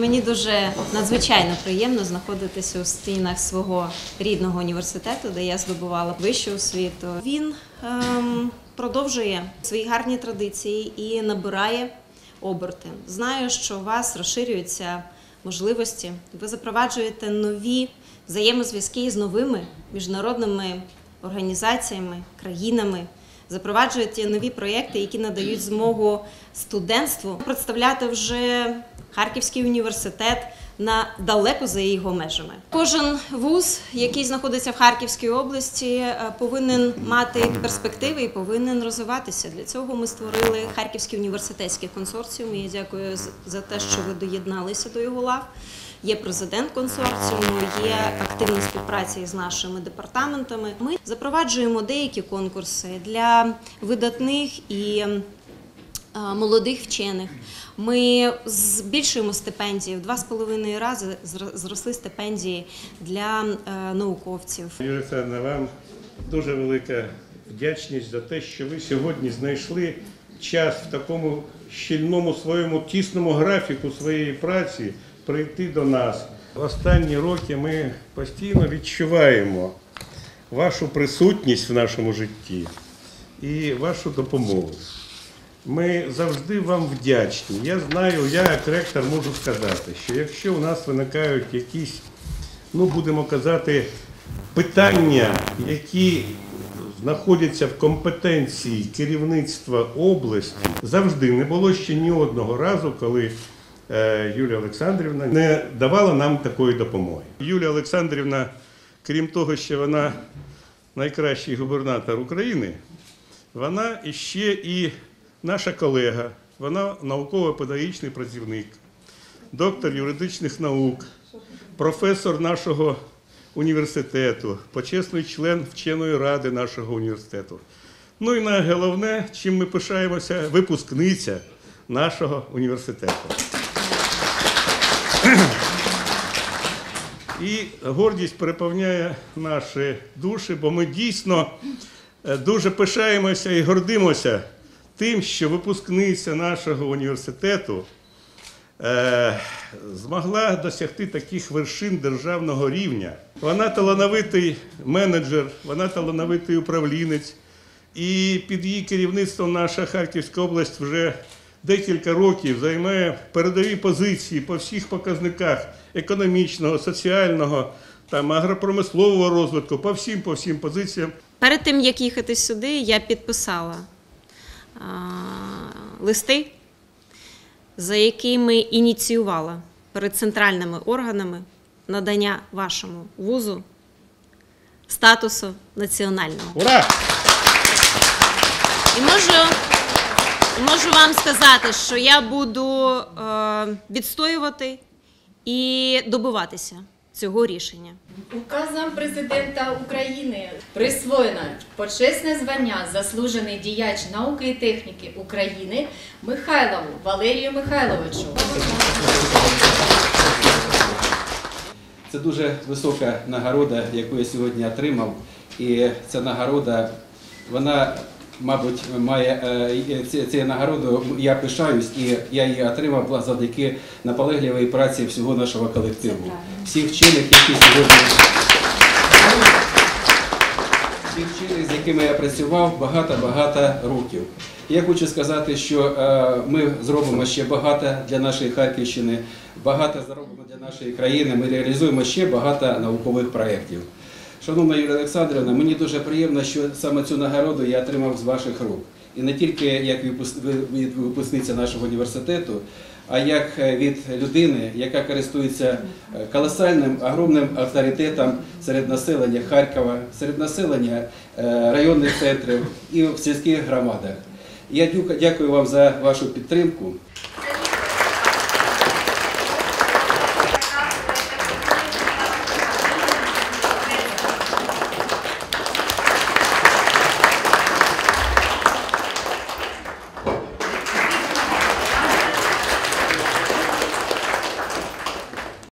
Мені дуже надзвичайно приємно знаходитися у стінах свого рідного університету, де я здобувала вищу освіту. Він ем, продовжує свої гарні традиції і набирає оберти. Знаю, що у вас розширюються можливості. Ви запроваджуєте нові взаємозв'язки з новими міжнародними організаціями, країнами. Запроваджуєте нові проєкти, які надають змогу студентству представляти вже Харківський університет на далеко за його межами. Кожен вуз, який знаходиться в Харківській області, е, повинен мати перспективи і повинен розвиватися. Для цього ми створили Харківський університетський консорціум. І дякую за те, що ви доєдналися до його лав. Є президент консорціуму, є активна співпраця із нашими департаментами. Ми запроваджуємо деякі конкурси для видатних і е, молодих вчених. Ми збільшуємо стипендії в два з половиною рази зро- зросли стипендії для е, науковців. Олександровна, вам дуже велика вдячність за те, що ви сьогодні знайшли час в такому щільному своєму тісному графіку своєї праці прийти до нас. В останні роки ми постійно відчуваємо вашу присутність в нашому житті і вашу допомогу. Ми завжди вам вдячні. Я знаю, я як ректор можу сказати, що якщо у нас виникають якісь, ну будемо казати, питання, які знаходяться в компетенції керівництва області, завжди не було ще ні одного разу, коли Юлія Олександрівна не давала нам такої допомоги. Юлія Олександрівна, крім того, що вона найкращий губернатор України, вона іще і наша колега, вона науково-педагогічний працівник, доктор юридичних наук, професор нашого університету, почесний член вченої ради нашого університету. Ну і найголовне, чим ми пишаємося, випускниця нашого університету. І гордість переповняє наші душі, бо ми дійсно е, дуже пишаємося і гордимося тим, що випускниця нашого університету е, змогла досягти таких вершин державного рівня. Вона талановитий менеджер, вона талановитий управлінець, і під її керівництвом наша Харківська область вже декілька років займає передові позиції по всіх показниках економічного, соціального, там, агропромислового розвитку, по всім, по всім позиціям. Перед тим як їхати сюди, я підписала а, листи, за якими ініціювала перед центральними органами надання вашому вузу статусу національного. Ура! І можу, можу вам сказати, що я буду е, відстоювати і добиватися цього рішення. Указом президента України присвоєно почесне звання заслужений діяч науки і техніки України Михайлову Валерію Михайловичу. Це дуже висока нагорода, яку я сьогодні отримав. І ця нагорода, вона, мабуть, має е, ці- цією нагородою я пишаюсь, і я її отримав завдяки наполегливій праці всього нашого колективу. Всіх вчених, які сьогодні. Всіх вчених, з якими я працював багато-багато років. Я хочу сказати, що е, ми зробимо ще багато для нашої Харківщини, багато зробимо для нашої країни. Ми реалізуємо ще багато наукових проєктів. Шановна Юлія Олександрівна, мені дуже приємно, що саме цю нагороду я отримав з ваших рук. І не тільки як від випускниця нашого університету, а як е, від людини, яка користується е, колосальним, огромним авторитетом серед населення Харкова, серед населення е, районних центрів і в сільських громадах. Я дякую вам за вашу підтримку.